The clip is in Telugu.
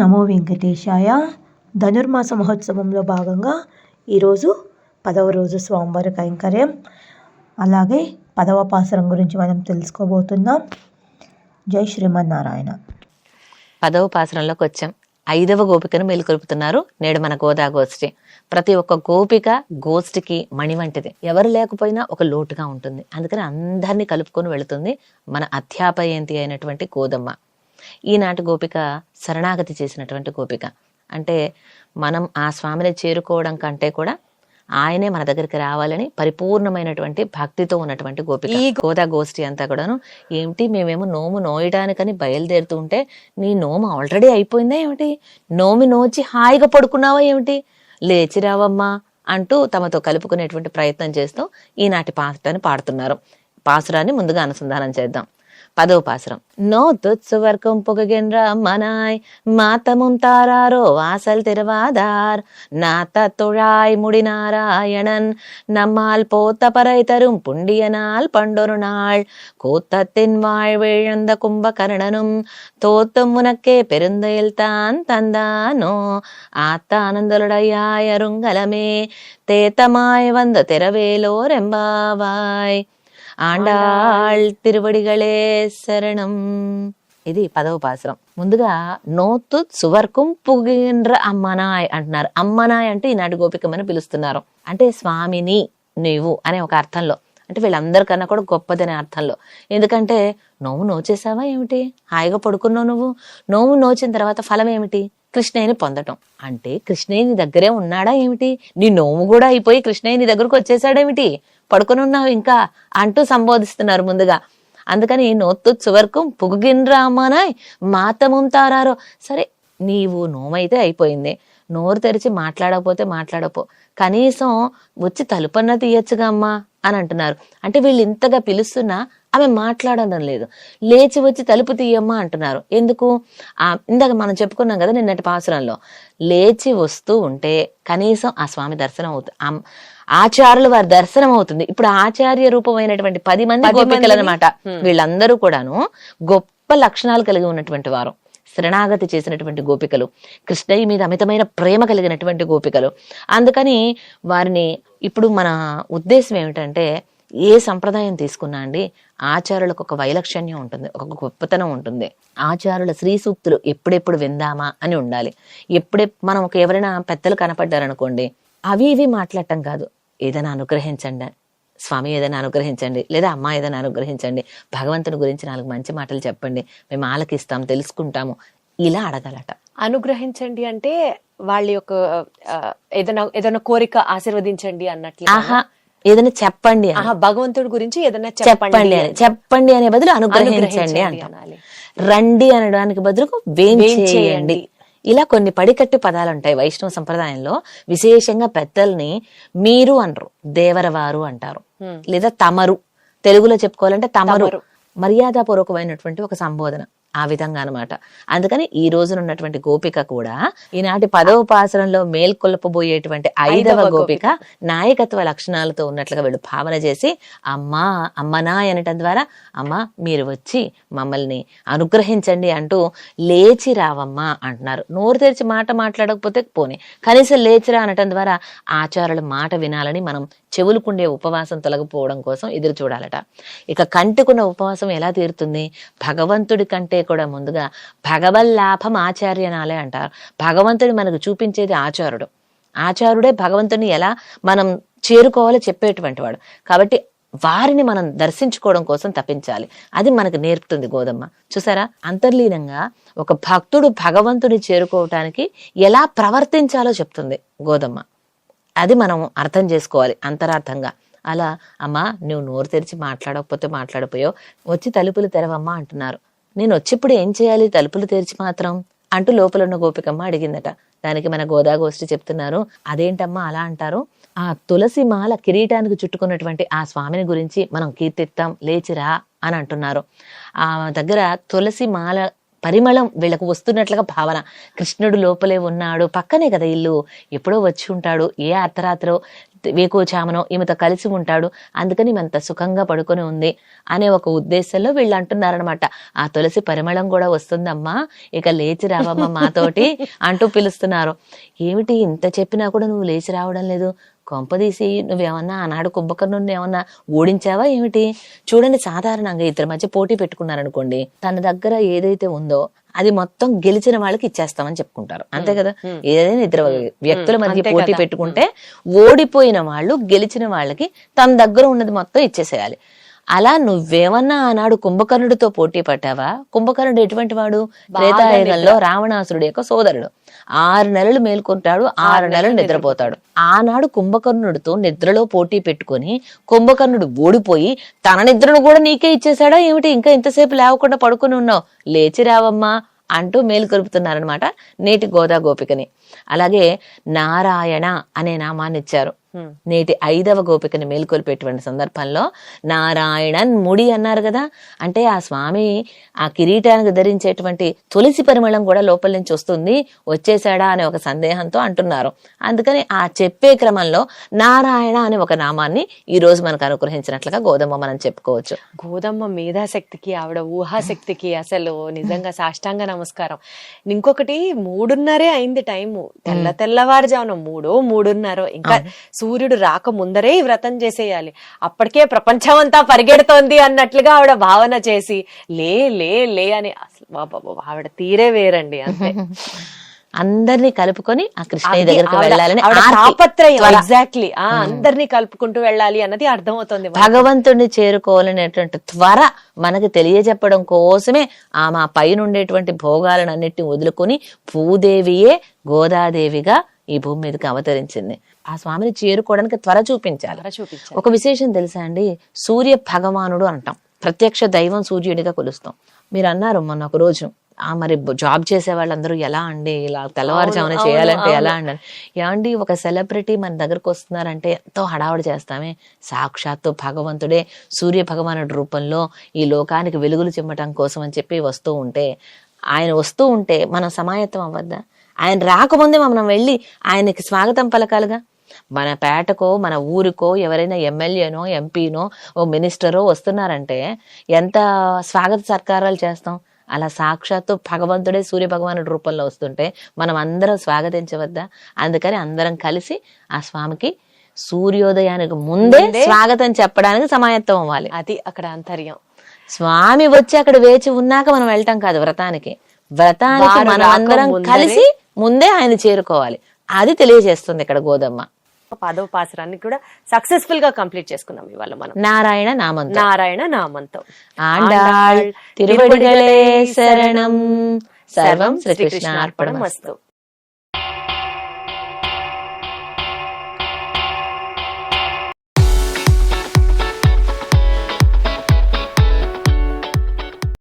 నమో వెంకటేశాయ. ధనుర్మాస మహోత్సవంలో భాగంగా ఈరోజు పదవ రోజు స్వామివారి కైంకర్యం. అలాగే పదవ పాసరం గురించి మనం తెలుసుకోబోతున్నాం. జై శ్రీమన్నారాయణ. పదవ పాసరంలోకి వచ్చాం. ఐదవ గోపికను మేలుకొల్పుతున్నారు నేడు మన గోదా గోష్ఠి. ప్రతి ఒక్క గోపిక గోష్ఠికి మణి వంటిది. ఎవరు లేకపోయినా ఒక లోటుగా ఉంటుంది. అందుకని అందరినీ కలుపుకొని వెళుతుంది మన అధ్యాపయంతి అయినటువంటి గోదమ్మ. ఈనాటి గోపిక శరణాగతి చేసినటువంటి గోపిక. అంటే మనం ఆ స్వామిని చేరుకోవడం కంటే కూడా ఆయనే మన దగ్గరికి రావాలని పరిపూర్ణమైనటువంటి భక్తితో ఉన్నటువంటి గోపిక. ఈ గోదా గోష్ఠి అంతా కూడాను ఏమిటి మేమేమో నోము నోయడానికని బయలుదేరుతూ ఉంటే నీ నోము ఆల్రెడీ అయిపోయిందా ఏమిటి? నోమి నోచి హాయిగా పడుకున్నావా ఏమిటి? లేచి రావమ్మా అంటూ తమతో కలుపుకునేటువంటి ప్రయత్నం చేస్తూ ఈనాటి పాసురాన్ని పాడుతున్నారు. పాసురాన్ని ముందుగా అనుసంధానం చేద్దాం. పదవ పాసురం నో తుత్సువర్కం పుగగెన్ర మనాయ్ மாத்தமும் தாராரோ வாசல் திறவாதார் நாத்த தொழாய் முடிநாராயணன் நம்மால் போத்த பறை தரும் புண்டியனால் பண்டொரு நாள் கூத்தத்தின் வாழ்விழந்த கும்பகர்ணனும் தோத்தும் உனக்கே பெருந்தையில் தான் தந்தானோ ஆத்த ஆனந்தலுடையாய் அருங்கலமே தேத்தமாய் வந்த திரவேலோர் எம்பாவாய் ఆండాళ్ తిరువడిగళే శరణం ఇది పదవ పాసరం ముందుగా నోతు సువర్కం పుగిండ్ర అమ్మనాయ్ అంటున్నారు అమ్మనాయ్ అంటే ఈనాటి గోపికమని పిలుస్తున్నారు అంటే స్వామిని నీవు అనే ఒక అర్థంలో అంటే వీళ్ళందరికన్నా కూడా గొప్పదనే అర్థంలో ఎందుకంటే నోము నోచేసావా ఏమిటి హాయిగా పడుకున్నావు నువ్వు నోము నోచిన తర్వాత ఫలం ఏమిటి కృష్ణయ్యని పొందటం అంటే కృష్ణయ్య నీ దగ్గరే ఉన్నాడా ఏమిటి నీ నోము కూడా అయిపోయి కృష్ణయ్య నీ దగ్గరకు వచ్చేసాడేమిటి పడుకొని ఉన్నావు ఇంకా అంటూ సంబోధిస్తున్నారు ముందుగా. అందుకని నోత్తు వరకు పుగుగిన్రామానాయ్ మాతముం తారారో. సరే నీవు నోమైతే అయిపోయింది. నోరు తెరిచి మాట్లాడకపోతే మాట్లాడపో. కనీసం వచ్చి తలుపన్నా తీయచ్చుగా అమ్మా అని అంటున్నారు. అంటే వీళ్ళు ఇంతగా పిలుస్తున్నా ఆమె మాట్లాడడం లేదు. లేచి వచ్చి తలుపు తీయమ్మా అంటున్నారు. ఎందుకు? ఆ ఇందాక మనం చెప్పుకున్నాం కదా నిన్నటి పాసురంలో. లేచి వస్తూ ఉంటే కనీసం ఆ స్వామి దర్శనం అవుతుంది ఆ- ఆచార్యులు వారి దర్శనం అవుతుంది. ఇప్పుడు ఆచార్య రూపమైనటువంటి పది మంది గోపికలు అనమాట వీళ్ళందరూ కూడాను గొప్ప లక్షణాలు కలిగి ఉన్నటువంటి వారు. శరణాగతి చేసినటువంటి గోపికలు కృష్ణయ్య మీద అమితమైన ప్రేమ కలిగినటువంటి గోపికలు. అందుకని వారిని ఇప్పుడు మన ఉద్దేశం ఏమిటంటే ఏ సంప్రదాయం తీసుకున్నా అండి ఆచారులకు ఒక వైలక్షణ్యం ఉంటుంది ఒక గొప్పతనం ఉంటుంది. ఆచారుల శ్రీ సూక్తులు ఎప్పుడెప్పుడు విందామా అని ఉండాలి. ఎప్పుడే మనం ఒక ఎవరైనా పెద్దలు కనపడ్డారనుకోండి అవి ఇవి మాట్లాడటం కాదు. ఏదైనా అనుగ్రహించండి. స్వామి ఏదైనా అనుగ్రహించండి. లేదా అమ్మ ఏదైనా అనుగ్రహించండి. భగవంతుని గురించి నాలుగు మంచి మాటలు చెప్పండి. మేము ఆలకిస్తాం తెలుసుకుంటాము. ఇలా అడగాలట. అనుగ్రహించండి అంటే వాళ్ళ యొక్క ఏదైనా ఏదైనా కోరిక ఆశీర్వదించండి అన్నట్లు ఆహా ఏదైనా చెప్పండి భగవంతుడి గురించి ఏదైనా చెప్పండి చెప్పండి అని. చెప్పండి అనే బదులు అనుగ్రహించండి అంటాం. రండి అనడానికి బదులు వేంచేయండి. వేంచేయండి. ఇలా కొన్ని పడికట్టు పదాలు ఉంటాయి వైష్ణవ సంప్రదాయంలో. విశేషంగా పెద్దల్ని మీరు అనరు దేవరవారు అంటారు. లేదా తమరు. తెలుగులో చెప్పుకోవాలంటే తమరు. మర్యాదపూర్వకమైనటువంటి ఒక సంబోధన. ఆ విధంగా అన్నమాట. అందుకని ఈ రోజున ఉన్నటువంటి గోపిక కూడా ఈనాటి పదవ పాసరంలో మేల్కొల్పబోయేటువంటి ఐదవ గోపిక నాయకత్వ లక్షణాలతో ఉన్నట్లుగా వీళ్ళు భావన చేసి అమ్మా అమ్మనా అనటం ద్వారా అమ్మ మీరు వచ్చి మమ్మల్ని అనుగ్రహించండి అంటూ లేచి రావమ్మా అంటున్నారు. నోరు తెరిచి మాట మాట్లాడకపోతే పోనీ. కనీసం లేచిరా అనటం ద్వారా ఆచారుల మాట వినాలని మనం చెవులుకుండే ఉపవాసం తొలగిపోవడం కోసం ఎదురు చూడాలట. ఇక కంటికున్న ఉపవాసం ఎలా తీరుతుంది? భగవంతుడి కంటే కూడా ముందుగా భగవల్లాభం ఆచార్యనాలే అంటారు. భగవంతుడు మనకు చూపించేది ఆచారుడు. ఆచారుడే భగవంతుని ఎలా మనం చేరుకోవాలో చెప్పేటువంటి వాడు. కాబట్టి వారిని మనం దర్శించుకోవడం కోసం తప్పించాలి అది మనకు నేర్పుతుంది గోదమ్మ. చూసారా? అంతర్లీనంగా ఒక భక్తుడు భగవంతుని చేరుకోవటానికి ఎలా ప్రవర్తించాలో చెప్తుంది గోదమ్మ. అది మనం అర్థం చేసుకోవాలి అంతరార్థంగా. అలా అమ్మా నువ్వు నోరు తెరిచి మాట్లాడకపోతే మాట్లాడిపోయావు. వచ్చి తలుపులు తెరవమ్మా అంటున్నారు. నేను వచ్చిప్పుడు ఏం చేయాలి? తలుపులు తెరిచి మాత్రం అంటూ లోపల ఉన్న గోపికమ్మ అడిగిందట. దానికి మన గోదాగోష్ఠి చెప్తున్నారు. అదేంటమ్మా అలా అంటారు? ఆ తులసి మాల కిరీటానికి చుట్టుకున్నటువంటి ఆ స్వామిని గురించి మనం కీర్తిస్తాం లేచిరా అని అంటున్నారు. ఆ దగ్గర తులసి మాల పరిమళం వీళ్ళకు వస్తున్నట్లుగా భావన. కృష్ణుడు లోపలే ఉన్నాడు. పక్కనే కదా ఇల్లు. ఎప్పుడో వచ్చి ఉంటాడు. ఏ అర్ధరాత్రో వేకోచామనో ఈమెతో కలిసి ఉంటాడు. అందుకని ఈమె అంత సుఖంగా పడుకొని ఉంది అనే ఒక ఉద్దేశంలో వీళ్ళు అంటున్నారనమాట ఆ తులసి పరిమళం కూడా వస్తుందమ్మా ఇక లేచి రావమ్మా మాతోటి అంటూ పిలుస్తున్నారు. ఏమిటి ఇంత చెప్పినా కూడా నువ్వు లేచి రావడం లేదు? కొంపదీసి నువ్వేమన్నా ఆనాడు కుంభకర్ణుని ఏమన్నా ఓడించావా ఏమిటి? చూడండి సాధారణంగా ఇద్దరి మధ్య పోటీ పెట్టుకున్నారనుకోండి తన దగ్గర ఏదైతే ఉందో అది మొత్తం గెలిచిన వాళ్ళకి ఇచ్చేస్తామని చెప్పుకుంటారు. అంతే కదా? ఏదైనా ఇద్దరు వ్యక్తుల మధ్య పోటీ. పెట్టుకుంటే ఓడిపోయిన వాళ్ళు గెలిచిన వాళ్ళకి తన దగ్గర ఉన్నది మొత్తం ఇచ్చేసేయాలి. అలా నువ్వేమన్నా ఆనాడు కుంభకర్ణుడితో పోటీ పట్టావా కుంభకర్ణుడు ఎటువంటి వాడు? త్రేతాయుగంలో రావణాసురుడు యొక్క సోదరుడు. ఆరు నెలలు మేల్కొంటాడు ఆరు నెలలు నిద్రపోతాడు. ఆనాడు కుంభకర్ణుడితో నిద్రలో పోటీ పెట్టుకొని కుంభకర్ణుడు ఓడిపోయి తన నిద్రను కూడా నీకే ఇచ్చేసాడా ఏమిటి ఇంకా ఇంతసేపు లేవకుండా పడుకొని ఉన్నావు? లేచి రావమ్మా అంటూ మేలుకొలుపుతున్నారనమాట నేటి గోదా గోపికని అలాగే నారాయణ అనే నామాన్ని ఇచ్చారు. నేటి ఐదవ గోపికని మేల్కొల్పేటువంటి సందర్భంలో నారాయణన్ ముడి అన్నారు కదా. అంటే ఆ స్వామి ఆ కిరీటానికి ధరించేటువంటి తులసి పరిమళం కూడా లోపల నుంచి వస్తుంది వచ్చేసాడా అనే ఒక సందేహంతో అంటున్నారు. అందుకని ఆ చెప్పే క్రమంలో నారాయణ అనే ఒక నామాన్ని ఈ రోజు మనకు అనుగ్రహించినట్లుగా గోధుమ మనం చెప్పుకోవచ్చు. గోదమ్మ మేధాశక్తికి ఆవిడ ఊహాశక్తికి అసలు నిజంగా సాష్టాంగ నమస్కారం. ఇంకొకటి మూడున్నరే అయింది టైము. తెల్ల తెల్లవారుజామున మూడో మూడున్నరో ఇంకా సూర్యుడు రాక ముందరే ఈ వ్రతం చేసేయాలి. అప్పటికే ప్రపంచం అంతా పరిగెడుతోంది అన్నట్లుగా ఆవిడ భావన చేసి లే లే లే అని అసలు బాబా ఆవిడ తీరే వేరండి అంతే. అందరినీ కలుపుకొని ఆ కృష్ణయ్య దగ్గరికి వెళ్ళాలని. ఎగ్జాక్ట్లీ ఆ అందరినీ కలుపుకుంటూ వెళ్ళాలి అన్నది అర్థమవుతోంది. భగవంతుణ్ణి చేరుకోవాలనేటువంటి త్వర మనకి తెలియజెప్పడం కోసమే ఆమె ఆ పైన ఉండేటువంటి భోగాలను అన్నిటిని వదులుకొని భూదేవియే గోదాదేవిగా ఈ భూమి మీదకి అవతరించింది. ఆ స్వామిని చేరుకోవడానికి త్వర చూపించాలి. ఒక విశేషం తెలుసా అండి? సూర్య భగవానుడు అంటాం. ప్రత్యక్ష దైవం సూర్యుడిగా కొలుస్తాం. మీరు అన్నారు మొన్న ఒక రోజు మరి జాబ్ చేసే వాళ్ళందరూ ఎలా అండి? ఇలా తెల్లవారుజామున చేయాలంటే. ఎలా అండి? ఏమండి ఒక సెలబ్రిటీ మన దగ్గరకు వస్తున్నారంటే ఎంతో హడావుడి చేస్తామే. సాక్షాత్తు భగవంతుడే సూర్య భగవానుడి రూపంలో ఈ లోకానికి వెలుగులు చిమ్మటం కోసం అని చెప్పి వస్తూ ఉంటే ఆయన వస్తూ ఉంటే మనం సమాయత్తం అవ్వద్దా? ఆయన రాకముందే మనం వెళ్ళి ఆయనకి స్వాగతం పలకాలిగా? మన పేటకో మన ఊరికో ఎవరైనా ఎమ్మెల్యేనో ఎంపీనో ఓ మినిస్టరో వస్తున్నారంటే ఎంత స్వాగత సత్కారాలు చేస్తాం? అలా సాక్షాత్తు భగవంతుడే సూర్య భగవానుడి రూపంలో వస్తుంటే మనం అందరం స్వాగతించవద్దా? అందుకని అందరం కలిసి ఆ స్వామికి సూర్యోదయానికి ముందే స్వాగతం చెప్పడానికి సమాయత్తం అవ్వాలి. అది అక్కడ అంతర్యం. స్వామి వచ్చి అక్కడ వేచి ఉన్నాక మనం వెళ్ళటం కాదు వ్రతానికి. వ్రతానికి వారు మనం అందరం కలిసి ముందే ఆయన చేరుకోవాలి. అది తెలియజేస్తుంది ఇక్కడ గోదమ్మ. పదవ పాసరాన్ని కూడా సక్సెస్ఫుల్గా కంప్లీట్ చేసుకున్నాం ఇవాళ మనం. నారాయణ నామంతో. నారాయణ నామంతో. ఆండాళ్ తిరువడిగలే శరణం. సర్వం శ్రీకృష్ణ మస్తు